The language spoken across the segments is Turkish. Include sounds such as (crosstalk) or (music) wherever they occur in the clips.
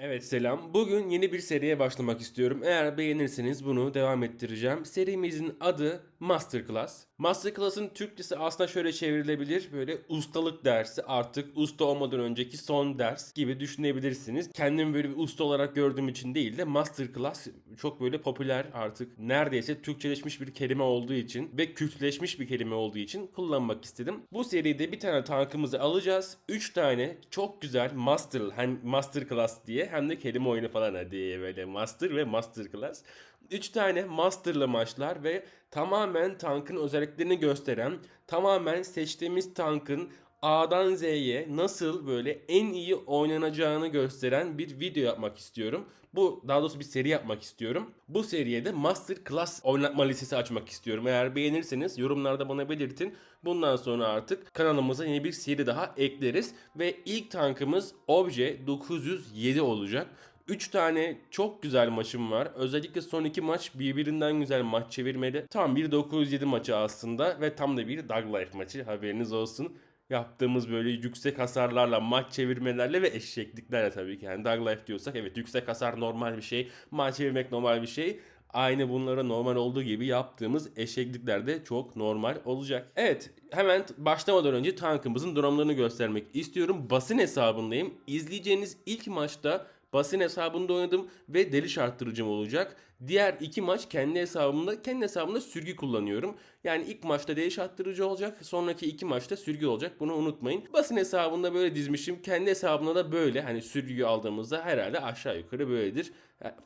Evet selam. Bugün yeni bir seriye başlamak istiyorum. Eğer beğenirseniz bunu devam ettireceğim. Serimizin adı Masterclass. Masterclass'ın Türkçesi aslında şöyle çevrilebilir. Böyle ustalık dersi artık usta olmadan önceki son ders gibi düşünebilirsiniz. Kendimi böyle bir usta olarak gördüğüm için değil de Masterclass çok böyle popüler artık neredeyse Türkçeleşmiş bir kelime olduğu için ve kültleşmiş bir kelime olduğu için kullanmak istedim. Bu seride bir tane tankımızı alacağız. 3 tane çok güzel Master hem Masterclass diye hem de kelime oyunu falan ha diye böyle Master ve Masterclass. 3 tane Master'lı maçlar ve tamamen tankın özelliklerini gösteren, tamamen seçtiğimiz tankın A'dan Z'ye nasıl böyle en iyi oynanacağını gösteren bir video yapmak istiyorum. Bu daha doğrusu bir seri yapmak istiyorum. Bu seriye de Master Class oynatma listesi açmak istiyorum. Eğer beğenirseniz yorumlarda bana belirtin. Bundan sonra artık kanalımıza yeni bir seri daha ekleriz. Ve ilk tankımız Obje 907 olacak. 3 tane çok güzel maçım var. Özellikle son iki maç birbirinden güzel maç çevirmeli. Tam bir 907 maçı aslında ve tam da bir Dog Life maçı haberiniz olsun. Yaptığımız böyle yüksek hasarlarla, maç çevirmelerle ve eşekliklerle tabii ki. Yani Dog Life diyorsak evet yüksek hasar normal bir şey. Maç çevirmek normal bir şey. Aynı bunlara normal olduğu gibi yaptığımız eşeklikler de çok normal olacak. Evet hemen başlamadan önce tankımızın durumlarını göstermek istiyorum. Basın hesabındayım. İzleyeceğiniz ilk maçta Basın hesabında oynadım ve deliş arttırıcım olacak. Diğer iki maç kendi hesabımda, kendi hesabımda sürgü kullanıyorum. Yani ilk maçta deliş arttırıcı olacak, sonraki iki maçta sürgü olacak. Bunu unutmayın. Basın hesabında böyle dizmişim. Kendi hesabımda da böyle. Hani sürgü aldığımızda herhalde aşağı yukarı böyledir.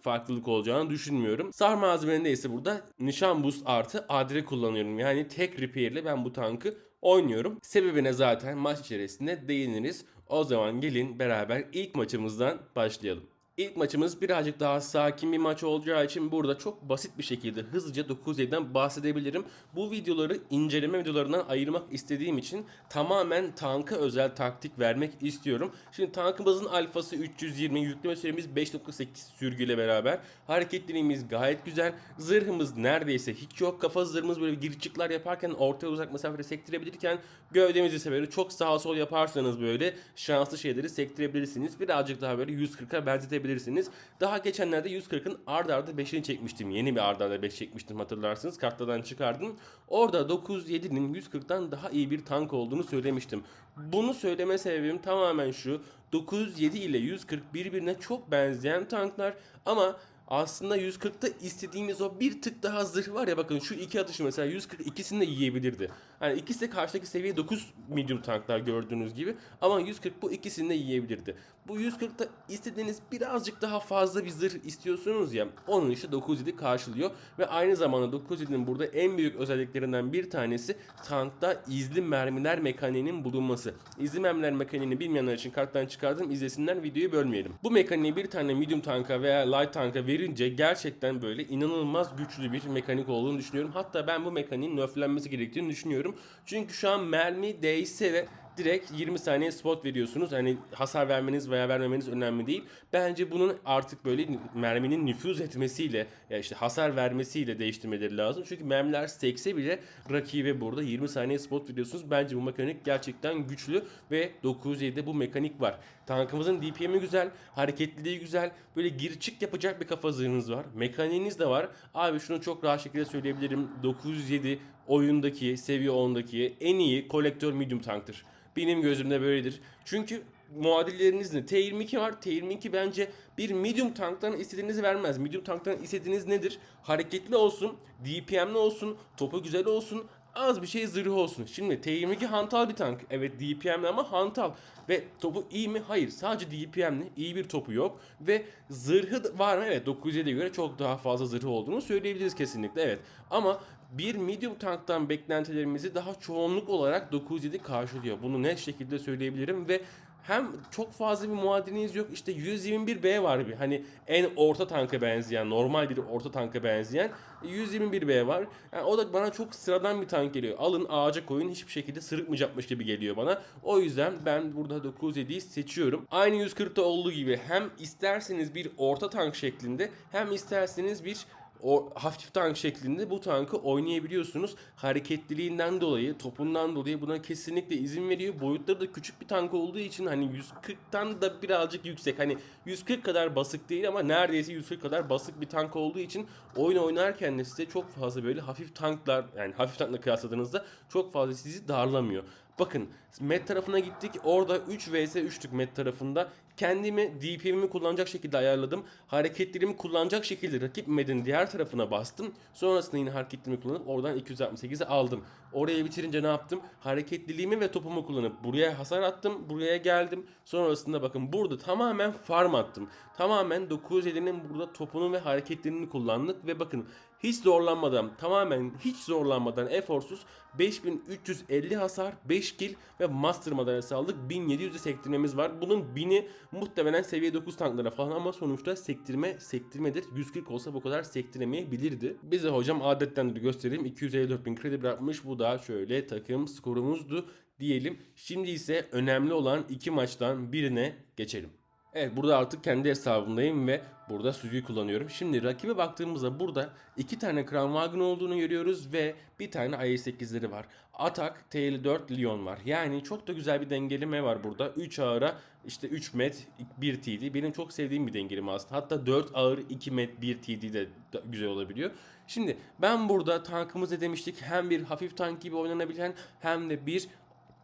Farklılık olacağını düşünmüyorum. Sar malzemelerinde ise burada nişan boost artı adre kullanıyorum. Yani tek repair ile ben bu tankı oynuyorum. Sebebine zaten maç içerisinde değiniriz. O zaman gelin beraber ilk maçımızdan başlayalım. İlk maçımız birazcık daha sakin bir maç olacağı için burada çok basit bir şekilde hızlıca 9-7'den bahsedebilirim. Bu videoları inceleme videolarından ayırmak istediğim için tamamen tanka özel taktik vermek istiyorum. Şimdi tankımızın alfası 320, yükleme süremiz 5.8 sürgüyle beraber. Hareketlerimiz gayet güzel. Zırhımız neredeyse hiç yok. Kafa zırhımız böyle girişikler yaparken ortaya uzak mesafede sektirebilirken gövdemizi ise böyle çok sağa sol yaparsanız böyle şanslı şeyleri sektirebilirsiniz. Birazcık daha böyle 140'a benzetebilirsiniz edebilirsiniz. Daha geçenlerde 140'ın ard arda 5'ini çekmiştim. Yeni bir ard arda 5 çekmiştim hatırlarsınız. Kartlardan çıkardım. Orada 907'nin 140'tan daha iyi bir tank olduğunu söylemiştim. Bunu söyleme sebebim tamamen şu. 907 ile 140 birbirine çok benzeyen tanklar ama aslında 140'ta istediğimiz o bir tık daha zırh var ya bakın şu iki atışı mesela 140 ikisini de yiyebilirdi. Yani ikisi de karşıdaki seviye 9 medium tanklar gördüğünüz gibi ama 140 bu ikisini de yiyebilirdi. Bu 140'ta istediğiniz birazcık daha fazla bir zırh istiyorsunuz ya onun işte 907 karşılıyor ve aynı zamanda 907'nin burada en büyük özelliklerinden bir tanesi tankta izli mermiler mekaniğinin bulunması. İzli mermiler mekaniğini bilmeyenler için karttan çıkardım izlesinler videoyu bölmeyelim. Bu mekaniği bir tane medium tanka veya light tanka verince gerçekten böyle inanılmaz güçlü bir mekanik olduğunu düşünüyorum. Hatta ben bu mekaniğin nöflenmesi gerektiğini düşünüyorum. Çünkü şu an mermi değse de direkt 20 saniye spot veriyorsunuz. Hani hasar vermeniz veya vermemeniz önemli değil. Bence bunun artık böyle merminin nüfuz etmesiyle ya işte hasar vermesiyle değiştirmeleri lazım. Çünkü mermiler sekse bile rakibe burada 20 saniye spot veriyorsunuz. Bence bu mekanik gerçekten güçlü ve 907'de bu mekanik var. Tankımızın DPM'i güzel, hareketliliği güzel. Böyle gir çık yapacak bir kafa var. Mekaniğiniz de var. Abi şunu çok rahat şekilde söyleyebilirim. 907 oyundaki, seviye 10'daki en iyi kolektör medium tanktır. Benim gözümde böyledir. Çünkü muadilleriniz ne? T22 var. T22 bence bir medium tanktan istediğinizi vermez. Medium tanktan istediğiniz nedir? Hareketli olsun, DPM'li olsun, topu güzel olsun, az bir şey zırhı olsun. Şimdi T22 hantal bir tank. Evet DPM'li ama hantal. Ve topu iyi mi? Hayır. Sadece DPM'li. iyi bir topu yok. Ve zırhı var mı? Evet 907'ye göre çok daha fazla zırhı olduğunu söyleyebiliriz kesinlikle. Evet. Ama bir medium tanktan beklentilerimizi daha çoğunluk olarak 907 karşılıyor. Bunu net şekilde söyleyebilirim ve hem çok fazla bir muadiliniz yok. İşte 121B var bir. Hani en orta tanka benzeyen, normal bir orta tanka benzeyen 121B var. Yani o da bana çok sıradan bir tank geliyor. Alın ağaca koyun hiçbir şekilde sırıtmayacakmış gibi geliyor bana. O yüzden ben burada 907'yi seçiyorum. Aynı 140'ta olduğu gibi hem isterseniz bir orta tank şeklinde hem isterseniz bir o hafif tank şeklinde bu tankı oynayabiliyorsunuz. Hareketliliğinden dolayı, topundan dolayı buna kesinlikle izin veriyor. Boyutları da küçük bir tank olduğu için hani 140'tan da birazcık yüksek. Hani 140 kadar basık değil ama neredeyse 140 kadar basık bir tank olduğu için oyun oynarken de size çok fazla böyle hafif tanklar yani hafif tankla kıyasladığınızda çok fazla sizi darlamıyor. Bakın Met tarafına gittik. Orada 3 vs 3'lük Met tarafında. Kendimi DPM'imi kullanacak şekilde ayarladım. Hareketlerimi kullanacak şekilde rakip Med'in diğer tarafına bastım. Sonrasında yine hareketlerimi kullanıp oradan 268'i aldım. Oraya bitirince ne yaptım? Hareketliliğimi ve topumu kullanıp buraya hasar attım. Buraya geldim. Sonrasında bakın burada tamamen farm attım. Tamamen 907'nin burada topunu ve hareketlerini kullandık ve bakın hiç zorlanmadan tamamen hiç zorlanmadan eforsuz 5350 hasar 5 kill ve master madalyası aldık. 1700'e sektirmemiz var. Bunun 1000'i muhtemelen seviye 9 tanklara falan ama sonuçta sektirme sektirmedir. 140 olsa bu kadar sektiremeyebilirdi. Bize hocam adettendir göstereyim. 254 bin kredi bırakmış. Bu da şöyle takım skorumuzdu diyelim. Şimdi ise önemli olan iki maçtan birine geçelim Evet burada artık kendi hesabımdayım ve burada Suzuki kullanıyorum. Şimdi rakibe baktığımızda burada iki tane Crown Wagon olduğunu görüyoruz ve bir tane i8'leri var. Atak TL4 Leon var. Yani çok da güzel bir dengeleme var burada. 3 ağıra işte 3 met 1 TD. Benim çok sevdiğim bir dengeleme aslında. Hatta 4 ağır 2 met 1 TD de güzel olabiliyor. Şimdi ben burada tankımız ne demiştik? Hem bir hafif tank gibi oynanabilen hem de bir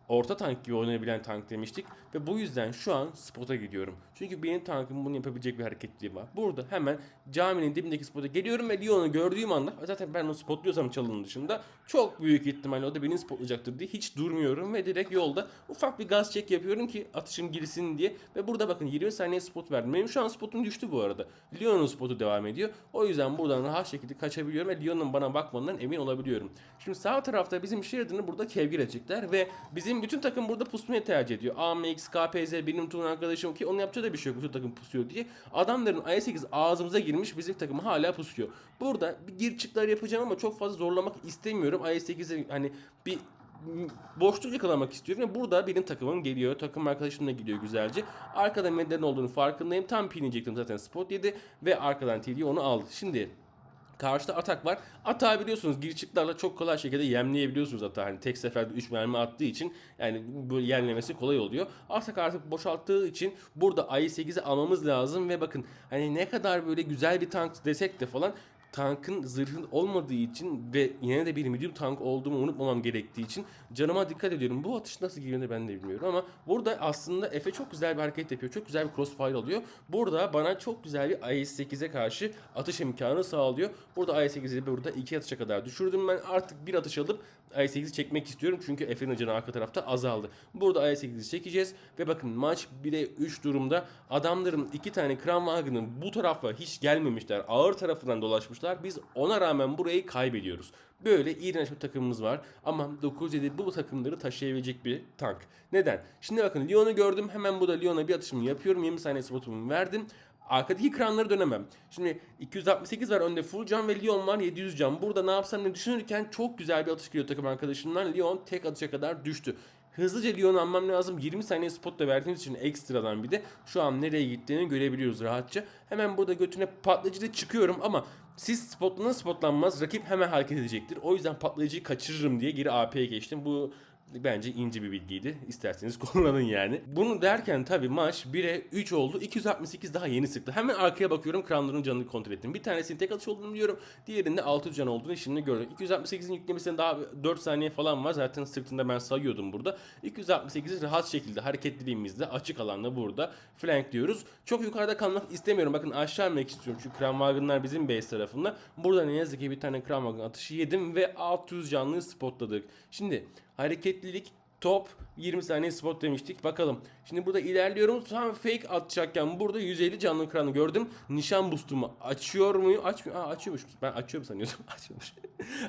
orta tank gibi oynayabilen tank demiştik. Ve bu yüzden şu an spota gidiyorum. Çünkü benim tankım bunu yapabilecek bir hareketliği var. Burada hemen caminin dibindeki spota geliyorum ve Leon'u gördüğüm anda zaten ben onu spotluyorsam çalının dışında çok büyük ihtimalle o da beni spotlayacaktır diye hiç durmuyorum ve direkt yolda ufak bir gaz çek yapıyorum ki atışım girsin diye. Ve burada bakın 20 saniye spot verdim. Benim şu an spotum düştü bu arada. Leon'un spotu devam ediyor. O yüzden buradan rahat şekilde kaçabiliyorum ve Leon'un bana bakmadığından emin olabiliyorum. Şimdi sağ tarafta bizim Sheridan'ı burada kevgir edecekler ve bizim bütün takım burada pusmayı tercih ediyor. AMX, KPZ, benim turun arkadaşım ki onun yapacağı da bir şey yok. Bütün takım pusuyor diye. Adamların i8 ağzımıza girmiş bizim takım hala pusuyor. Burada bir gir çıklar yapacağım ama çok fazla zorlamak istemiyorum. i8'e hani bir boşluk yakalamak istiyorum ve burada benim takımım geliyor. Takım arkadaşım da gidiyor güzelce. Arkada medlerin olduğunu farkındayım. Tam pinecektim zaten spot yedi ve arkadan TD onu aldı. Şimdi Karşıda atak var. Atağı biliyorsunuz gir çıklarla çok kolay şekilde yemleyebiliyorsunuz atağı. Hani tek seferde 3 mermi attığı için yani böyle yemlemesi kolay oluyor. Atak artık boşalttığı için burada i8'i almamız lazım ve bakın hani ne kadar böyle güzel bir tank desek de falan tankın zırhın olmadığı için ve yine de bir medium tank olduğumu unutmamam gerektiği için canıma dikkat ediyorum. Bu atış nasıl giriyor ben de bilmiyorum ama burada aslında Efe çok güzel bir hareket yapıyor. Çok güzel bir crossfire alıyor. Burada bana çok güzel bir IS-8'e karşı atış imkanı sağlıyor. Burada IS-8'i burada iki atışa kadar düşürdüm ben. Artık bir atış alıp i8'i çekmek istiyorum çünkü Efe'nin canı arka tarafta azaldı. Burada i8'i çekeceğiz ve bakın maç 1'e 3 durumda adamların iki tane Crown Wagon'ın bu tarafa hiç gelmemişler. Ağır tarafından dolaşmışlar. Biz ona rağmen burayı kaybediyoruz. Böyle iğrenç bir takımımız var ama 907 bu takımları taşıyabilecek bir tank. Neden? Şimdi bakın Lyon'u gördüm. Hemen burada Lyon'a bir atışımı yapıyorum. 20 saniye spotumu verdim. Arkadaki ekranları dönemem. Şimdi 268 var önde full can ve Lyon var 700 can. Burada ne yapsam ne düşünürken çok güzel bir atış geliyor takım arkadaşımdan. Lyon tek atışa kadar düştü. Hızlıca Lyon'u almam lazım. 20 saniye spot da verdiğimiz için ekstradan bir de şu an nereye gittiğini görebiliyoruz rahatça. Hemen burada götüne patlayıcı da çıkıyorum ama siz spotlanır spotlanmaz rakip hemen hareket edecektir. O yüzden patlayıcıyı kaçırırım diye geri AP'ye geçtim. Bu bence ince bir bilgiydi. İsterseniz (laughs) kullanın yani. Bunu derken tabii maç 1'e 3 oldu. 268 daha yeni sıktı. Hemen arkaya bakıyorum. Kranların canını kontrol ettim. Bir tanesinin tek atış olduğunu biliyorum. Diğerinde 600 can olduğunu şimdi gördüm. 268'in yüklemesinde daha 4 saniye falan var. Zaten sırtında ben sayıyordum burada. 268'i rahat şekilde hareketliliğimizde açık alanda burada flank diyoruz. Çok yukarıda kalmak istemiyorum. Bakın aşağı inmek istiyorum. Çünkü Kran Wagon'lar bizim base tarafında. Burada ne yazık ki bir tane Kran Wagon atışı yedim ve 600 canlıyı spotladık. Şimdi hareketlilik top 20 saniye spot demiştik. Bakalım. Şimdi burada ilerliyorum. Tam fake atacakken burada 150 canlı kranı gördüm. Nişan boost'umu açıyor muyum? Açmıyor. Aa açıyormuş. Ben açıyorum sanıyordum. (laughs) Açıyormuş.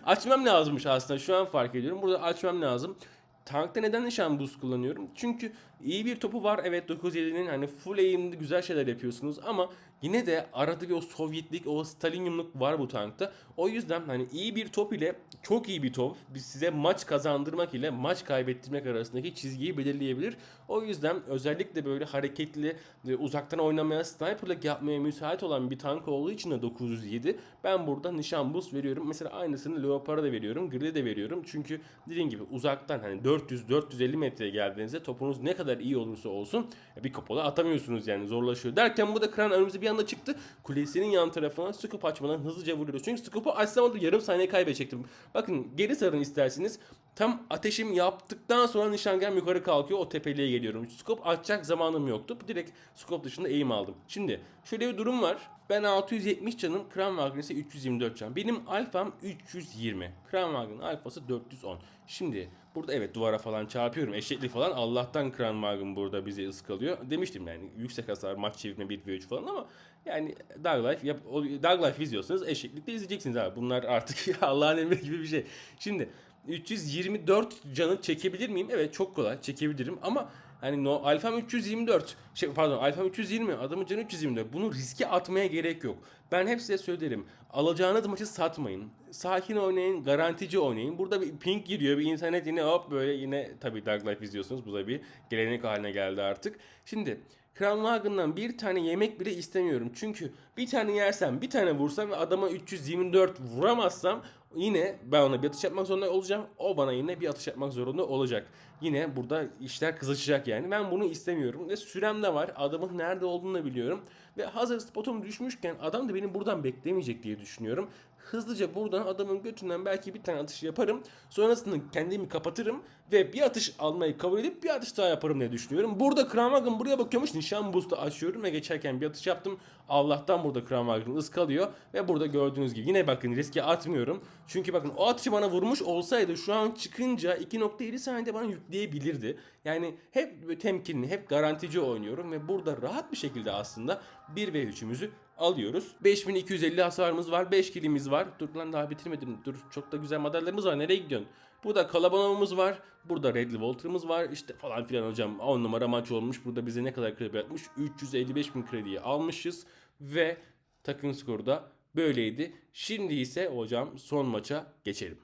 Açmam lazımmış aslında. Şu an fark ediyorum. Burada açmam lazım. Tankta neden nişan boost kullanıyorum? Çünkü iyi bir topu var. Evet 9.7'nin hani full aim'de güzel şeyler yapıyorsunuz ama yine de arada bir o Sovyetlik, o Stalinyumluk var bu tankta. O yüzden hani iyi bir top ile çok iyi bir top size maç kazandırmak ile maç kaybettirmek arasındaki çizgiyi belirleyebilir. O yüzden özellikle böyle hareketli ve uzaktan oynamaya, sniperlık yapmaya müsait olan bir tank olduğu için de 907 ben burada nişan boost veriyorum. Mesela aynısını Leopard'a da veriyorum, Grid'e de veriyorum. Çünkü dediğim gibi uzaktan hani 400-450 metreye geldiğinizde topunuz ne kadar iyi olursa olsun bir kapola atamıyorsunuz yani zorlaşıyor. Derken bu da kran önümüze bir anda çıktı. Kulesinin yan tarafına scoop açmadan hızlıca vuruyoruz. Çünkü scoop'u açsam orada yarım saniye kaybedecektim. Bakın geri sarın isterseniz. Tam ateşim yaptıktan sonra nişangahım yukarı kalkıyor. O tepeliğe geliyorum. Scope açacak zamanım yoktu. Direkt scope dışında eğim aldım. Şimdi şöyle bir durum var. Ben 670 canım. Kranwagen ise 324 can. Benim alfam 320. Kranwagen alfası 410. Şimdi burada evet duvara falan çarpıyorum. Eşeklik falan. Allah'tan Kranwagen burada bizi ıskalıyor. Demiştim yani yüksek hasar maç çevirme 1 ve 3 falan ama yani Dog Life, yap, Dog Life izliyorsanız eşeklikte izleyeceksiniz abi. Bunlar artık (laughs) Allah'ın emri gibi bir şey. Şimdi 324 canı çekebilir miyim? Evet çok kolay çekebilirim ama hani no, alfam 324 şey pardon alfam 320 adamın canı 324 bunu riske atmaya gerek yok. Ben hep size söylerim alacağınız maçı satmayın. Sakin oynayın garantici oynayın. Burada bir ping giriyor bir internet yine hop böyle yine tabii Dark Life izliyorsunuz bu da bir gelenek haline geldi artık. Şimdi Kranwagen'dan bir tane yemek bile istemiyorum. Çünkü bir tane yersem, bir tane vursam ve adama 324 vuramazsam yine ben ona bir atış yapmak zorunda olacağım. O bana yine bir atış yapmak zorunda olacak. Yine burada işler kızışacak yani. Ben bunu istemiyorum. Ve sürem de var. Adamın nerede olduğunu da biliyorum. Ve hazır spotum düşmüşken adam da beni buradan beklemeyecek diye düşünüyorum. Hızlıca buradan adamın götünden belki bir tane atış yaparım. Sonrasında kendimi kapatırım ve bir atış almayı kabul edip bir atış daha yaparım diye düşünüyorum. Burada Kramwagen buraya bakıyormuş. Nişan boost'u açıyorum ve geçerken bir atış yaptım. Allah'tan burada Kramwagen ıskalıyor ve burada gördüğünüz gibi yine bakın riske atmıyorum. Çünkü bakın o atışı bana vurmuş olsaydı şu an çıkınca 2.7 saniyede bana yükleyebilirdi. Yani hep temkinli, hep garantici oynuyorum ve burada rahat bir şekilde aslında 1 ve 3'ümüzü alıyoruz. 5250 hasarımız var. 5 kilimiz var. Dur lan daha bitirmedim. Dur çok da güzel madalyalarımız var. Nereye gidiyorsun? Burada Kalabanov'umuz var. Burada Red Volter'ımız var. İşte falan filan hocam. 10 numara maç olmuş. Burada bize ne kadar kredi yapmış? 355 bin krediyi almışız. Ve takım skoru da böyleydi. Şimdi ise hocam son maça geçelim.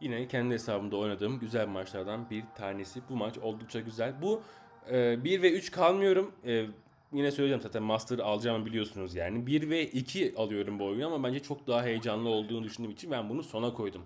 Yine kendi hesabımda oynadığım güzel maçlardan bir tanesi. Bu maç oldukça güzel. Bu e, 1 ve 3 kalmıyorum. E, yine söyleyeceğim zaten Master alacağımı biliyorsunuz yani. 1 ve 2 alıyorum bu oyunu ama bence çok daha heyecanlı olduğunu düşündüğüm için ben bunu sona koydum.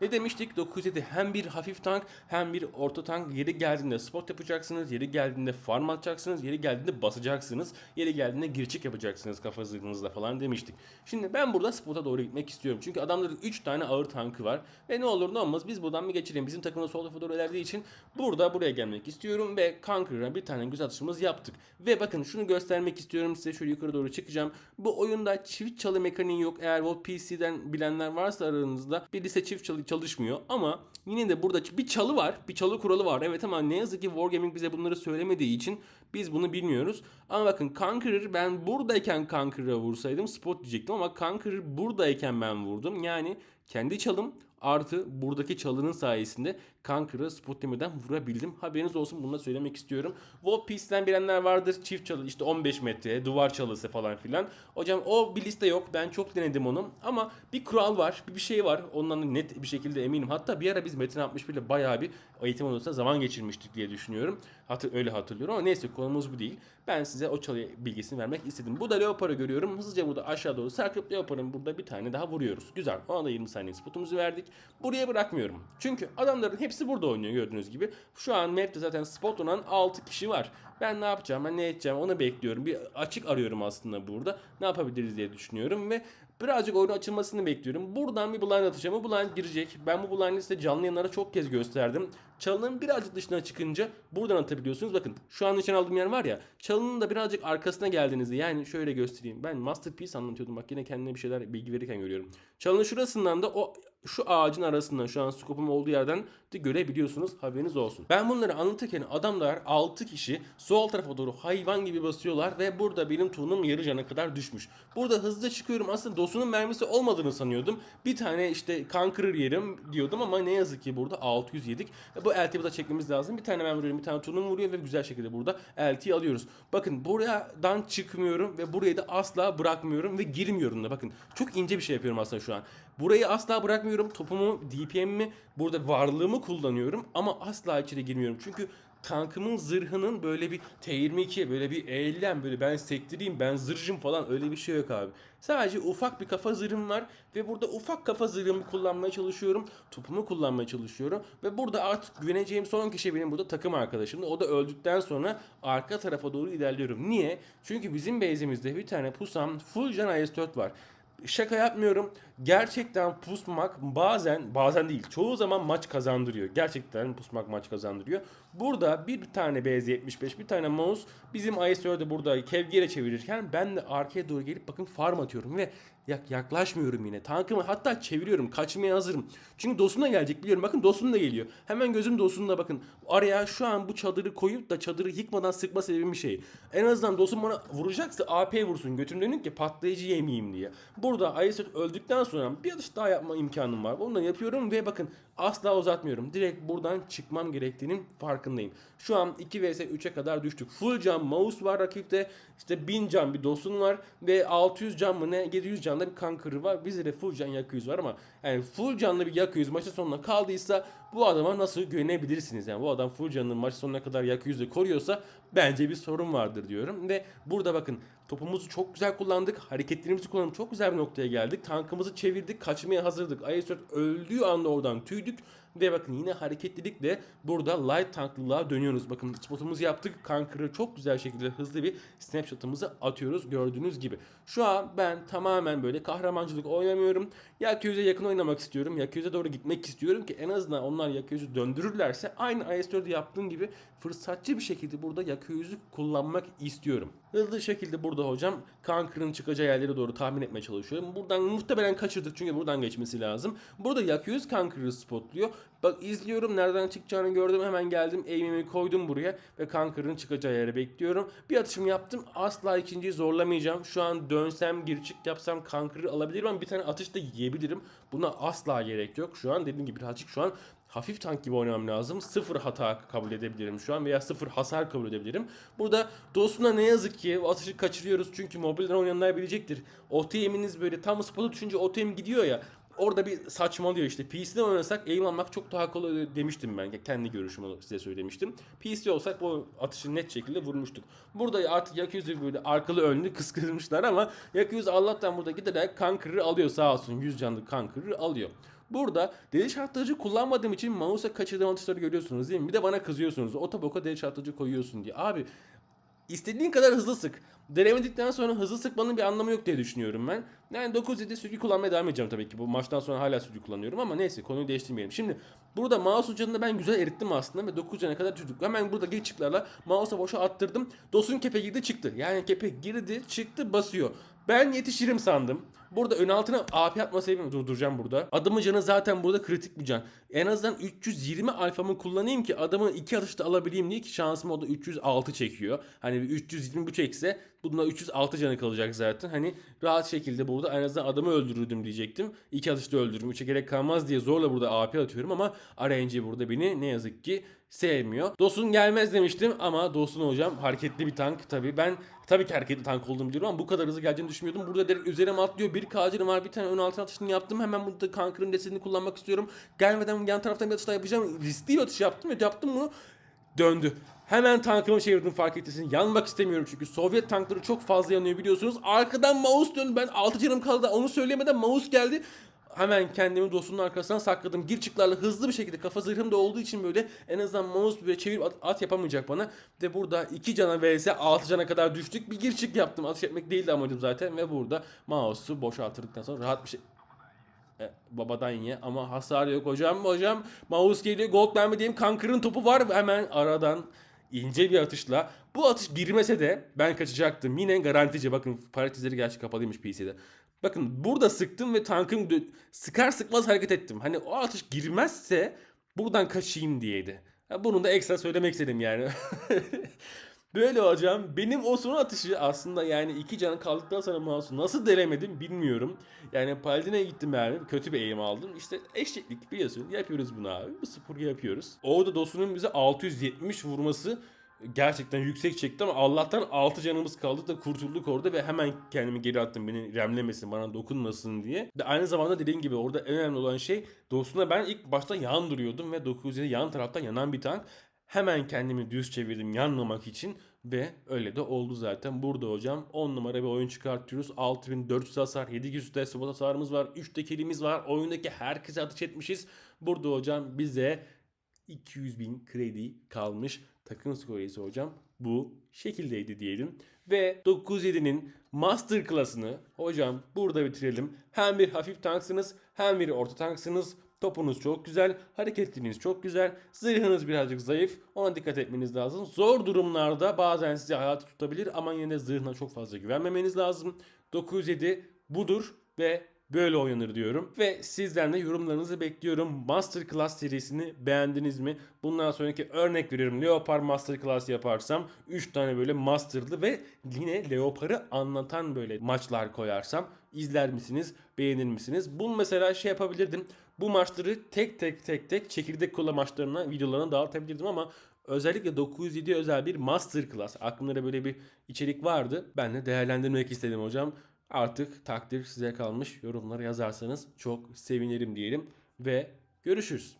Ne demiştik? 907 hem bir hafif tank hem bir orta tank. Yeri geldiğinde spot yapacaksınız. Yeri geldiğinde farm atacaksınız. Yeri geldiğinde basacaksınız. Yeri geldiğinde girçik yapacaksınız kafa zırhınızla falan demiştik. Şimdi ben burada spota doğru gitmek istiyorum. Çünkü adamların 3 tane ağır tankı var. Ve ne olur ne olmaz biz buradan bir geçelim. Bizim takımda sol tarafa doğru ilerlediği için burada buraya gelmek istiyorum. Ve Conqueror'a bir tane güzel atışımız yaptık. Ve bakın şunu göstermek istiyorum size. Şöyle yukarı doğru çıkacağım. Bu oyunda çift çalı mekaniği yok. Eğer o PC'den bilenler varsa aranızda bir lise çift çalı çalışmıyor ama yine de burada bir çalı var. Bir çalı kuralı var. Evet ama ne yazık ki Wargaming bize bunları söylemediği için biz bunu bilmiyoruz. Ama bakın Conqueror ben buradayken Conqueror'a vursaydım spot diyecektim ama Conqueror buradayken ben vurdum. Yani kendi çalım artı buradaki çalının sayesinde Conqueror'a spot vurabildim. Haberiniz olsun bunu da söylemek istiyorum. Wall Piece'den bilenler vardır. Çift çalı işte 15 metre duvar çalısı falan filan. Hocam o bir liste yok. Ben çok denedim onu. Ama bir kural var. Bir, şey var. Ondan da net bir şekilde eminim. Hatta bir ara biz Metin 61 ile bayağı bir eğitim odasında zaman geçirmiştik diye düşünüyorum. Hatır, öyle hatırlıyorum ama neyse konumuz bu değil. Ben size o çalı bilgisini vermek istedim. Bu da Leopard'ı görüyorum. Hızlıca burada aşağı doğru sarkıp Leopard'ın burada bir tane daha vuruyoruz. Güzel. Ona da 20 saniye spotumuzu verdik. Buraya bırakmıyorum. Çünkü adamların hepsi burada oynuyor gördüğünüz gibi. Şu an map'te zaten spot olan 6 kişi var. Ben ne yapacağım, ben ne edeceğim onu bekliyorum. Bir açık arıyorum aslında burada. Ne yapabiliriz diye düşünüyorum ve birazcık oyunun açılmasını bekliyorum. Buradan bir blind atacağım. Bu blind girecek. Ben bu blind'i size canlı yayınlara çok kez gösterdim. Çalının birazcık dışına çıkınca buradan atabiliyorsunuz. Bakın şu an için aldığım yer var ya. Çalının da birazcık arkasına geldiğinizde yani şöyle göstereyim. Ben Masterpiece anlatıyordum. Bak yine kendime bir şeyler bilgi verirken görüyorum. Çalının şurasından da o şu ağacın arasından şu an skopum olduğu yerden de görebiliyorsunuz haberiniz olsun. Ben bunları anlatırken adamlar 6 kişi sol tarafa doğru hayvan gibi basıyorlar ve burada benim tuğunum yarı cana kadar düşmüş. Burada hızlıca çıkıyorum aslında dosunun mermisi olmadığını sanıyordum. Bir tane işte kan kırır yerim diyordum ama ne yazık ki burada 600 yedik. Ve bu LT'yi da çekmemiz lazım. Bir tane ben vuruyorum bir tane tuğunum vuruyor ve güzel şekilde burada LT'yi alıyoruz. Bakın buradan çıkmıyorum ve burayı da asla bırakmıyorum ve girmiyorum da bakın. Çok ince bir şey yapıyorum aslında şu an. Burayı asla bırakmıyorum. Topumu, DPM'imi, burada varlığımı kullanıyorum ama asla içeri girmiyorum. Çünkü tankımın zırhının böyle bir T22 böyle bir eğlen böyle ben sektireyim ben zırhım falan öyle bir şey yok abi. Sadece ufak bir kafa zırhım var ve burada ufak kafa zırhımı kullanmaya çalışıyorum. Topumu kullanmaya çalışıyorum ve burada artık güveneceğim son kişi benim burada takım arkadaşımdı. O da öldükten sonra arka tarafa doğru ilerliyorum. Niye? Çünkü bizim base'imizde bir tane pusam full can IS-4 var. Şaka yapmıyorum. Gerçekten pusmak bazen bazen değil çoğu zaman maç kazandırıyor. Gerçekten pusmak maç kazandırıyor. Burada bir tane BZ75 bir tane mouse bizim ISO'da burada kevgire çevirirken ben de arkaya doğru gelip bakın farm atıyorum ve yak yaklaşmıyorum yine. Tankımı hatta çeviriyorum. Kaçmaya hazırım. Çünkü dostuna gelecek biliyorum. Bakın dostum da geliyor. Hemen gözüm dostunda bakın. Araya şu an bu çadırı koyup da çadırı yıkmadan sıkma sebebim bir şey. En azından dostum bana vuracaksa AP vursun. Götüm dönük ki patlayıcı yemeyeyim diye. Burada ISO öldükten sonra bir atış daha yapma imkanım var. Onu da yapıyorum ve bakın asla uzatmıyorum. Direkt buradan çıkmam gerektiğinin farkındayım. Şu an 2 vs 3'e kadar düştük. Full can mouse var rakipte. İşte 1000 can bir dostun var ve 600 can mı ne 700 canlı bir kankırı var. Bizde de full can yakı yüz var ama yani full canlı bir yakı yüz maçın sonuna kaldıysa bu adama nasıl güvenebilirsiniz? Yani bu adam full canlı maç sonuna kadar yakı yüzü koruyorsa bence bir sorun vardır diyorum. Ve burada bakın topumuzu çok güzel kullandık. Hareketlerimizi kullanıp çok güzel bir noktaya geldik. Tankımızı çevirdik. Kaçmaya hazırdık. IS-4 öldüğü anda oradan büyüdük ve bakın yine hareketlilikle burada light tanklılığa dönüyoruz. Bakın spotumuzu yaptık. Kankırı çok güzel şekilde hızlı bir snapshot'ımızı atıyoruz gördüğünüz gibi. Şu an ben tamamen böyle kahramancılık oynamıyorum. Yakyüz'e yakın oynamak istiyorum. Yakyüz'e doğru gitmek istiyorum ki en azından onlar Yakyüz'ü döndürürlerse aynı IS-4'ü yaptığım gibi fırsatçı bir şekilde burada Yakyüz'ü kullanmak istiyorum. Hızlı şekilde burada hocam Kankır'ın çıkacağı yerlere doğru tahmin etmeye çalışıyorum. Buradan muhtemelen kaçırdık çünkü buradan geçmesi lazım. Burada Yakyüz Kankır'ı spotluyor. Bak izliyorum nereden çıkacağını gördüm hemen geldim aim'imi koydum buraya ve Kankır'ın çıkacağı yere bekliyorum. Bir atışım yaptım asla ikinciyi zorlamayacağım. Şu an dönsem gir çık yapsam Kankır'ı alabilirim ama bir tane atış da yiyebilirim. Buna asla gerek yok. Şu an dediğim gibi birazcık şu an hafif tank gibi oynamam lazım. Sıfır hata kabul edebilirim şu an veya sıfır hasar kabul edebilirim. Burada dostuna ne yazık ki o atışı kaçırıyoruz çünkü mobilden oynayanlar bilecektir. OTM'iniz böyle tam spotu düşünce OTM gidiyor ya orada bir saçmalıyor işte. PC'den oynasak aim almak çok daha kolay demiştim ben. Kendi görüşümü size söylemiştim. PC olsak bu atışı net şekilde vurmuştuk. Burada artık Yakuza böyle arkalı önlü (laughs) kıskırmışlar ama Yakuza Allah'tan burada giderek kankırı alıyor sağ olsun. 100 canlı kankırı alıyor. Burada deli şartlayıcı kullanmadığım için mouse'a kaçırdığım atışları görüyorsunuz değil mi? Bir de bana kızıyorsunuz. Otoboka deli şartlayıcı koyuyorsun diye. Abi istediğin kadar hızlı sık. Denemedikten sonra hızlı sıkmanın bir anlamı yok diye düşünüyorum ben. Yani 9-7 sürgü kullanmaya devam edeceğim tabii ki. Bu maçtan sonra hala sürgü kullanıyorum ama neyse konuyu değiştirmeyelim. Şimdi burada mouse ucunu ben güzel erittim aslında ve 9 cana kadar tuttuk. Hemen burada geç çıklarla mouse'a boşa attırdım. Dosun kepe girdi çıktı. Yani kepe girdi çıktı basıyor. Ben yetişirim sandım. Burada ön altına AP atma sebebimi durduracağım burada. Adamın canı zaten burada kritik bir can. En azından 320 alfamı kullanayım ki adamı iki atışta alabileyim diye ki şansım o da 306 çekiyor. Hani 320 bu çekse bununla 306 canı kalacak zaten. Hani rahat şekilde burada en azından adamı öldürürdüm diyecektim. İki atışta öldürürüm. Üçe gerek kalmaz diye zorla burada AP atıyorum ama RNG burada beni ne yazık ki sevmiyor. Dostun gelmez demiştim ama Dostun hocam hareketli bir tank tabi. Ben tabii ki hareketli tank olduğumu biliyorum ama bu kadar hızlı geleceğini düşünmüyordum. Burada direkt üzerime atlıyor. Bir kacırım var. Bir tane ön altın atışını yaptım. Hemen burada kankırın desenini kullanmak istiyorum. Gelmeden yan taraftan bir atış daha yapacağım. Riskli bir atış yaptım ve yaptım bunu. Döndü. Hemen tankımı çevirdim fark ettiysen. Yanmak istemiyorum çünkü Sovyet tankları çok fazla yanıyor biliyorsunuz. Arkadan mouse döndü. Ben 6 canım kaldı. Onu söylemeden mouse geldi hemen kendimi dostunun arkasına sakladım. Gir çıklarla hızlı bir şekilde kafa zırhım da olduğu için böyle en azından mouse böyle çevirip at, at yapamayacak bana. Ve burada 2 cana vs 6 cana kadar düştük. Bir gir çık yaptım. Atış etmek değildi amacım zaten ve burada mouse'u boşaltırdıktan sonra rahat bir şey e, babadan ye ama hasar yok hocam hocam mouse geliyor gold verme diyeyim kankırın topu var hemen aradan ince bir atışla bu atış girmese de ben kaçacaktım. Yine garantici bakın parantezleri gerçi kapalıymış PC'de. Bakın burada sıktım ve tankım sıkar sıkmaz hareket ettim. Hani o atış girmezse buradan kaçayım diyeydi. Bunu da ekstra söylemek istedim yani. (laughs) Böyle hocam benim o son atışı aslında yani iki can kaldıktan sonra mouse'u nasıl delemedim bilmiyorum. Yani Paladin'e gittim yani kötü bir eğim aldım. İşte eşeklik biliyorsun yapıyoruz bunu abi. Bu sporu yapıyoruz. Orada dostunun bize 670 vurması gerçekten yüksek çekti ama Allah'tan 6 canımız kaldı da kurtulduk orada ve hemen kendimi geri attım beni remlemesin bana dokunmasın diye. De aynı zamanda dediğim gibi orada en önemli olan şey dostuna ben ilk başta yan duruyordum ve 907 yan taraftan yanan bir tank. Hemen kendimi düz çevirdim yanmamak için ve öyle de oldu zaten. Burada hocam 10 numara bir oyun çıkartıyoruz. 6400 hasar, 700 de spot hasarımız var. 3 de kilimiz var. Oyundaki herkese ateş etmişiz. Burada hocam bize 200 bin kredi kalmış. Takım skoru ise hocam bu şekildeydi diyelim. Ve 907'nin master klasını hocam burada bitirelim. Hem bir hafif tanksınız hem bir orta tanksınız. Topunuz çok güzel, hareketliliğiniz çok güzel, zırhınız birazcık zayıf. Ona dikkat etmeniz lazım. Zor durumlarda bazen sizi hayatı tutabilir ama yine de zırhına çok fazla güvenmemeniz lazım. 907 budur ve böyle oynanır diyorum. Ve sizden de yorumlarınızı bekliyorum. Masterclass serisini beğendiniz mi? Bundan sonraki örnek veriyorum. Leopard Masterclass yaparsam 3 tane böyle Master'lı ve yine Leopard'ı anlatan böyle maçlar koyarsam izler misiniz? Beğenir misiniz? Bunu mesela şey yapabilirdim. Bu maçları tek tek tek tek çekirdek kola maçlarına videolarına dağıtabilirdim ama özellikle 907 özel bir masterclass aklımda böyle bir içerik vardı. Ben de değerlendirmek istedim hocam. Artık takdir size kalmış. Yorumlara yazarsanız çok sevinirim diyelim ve görüşürüz.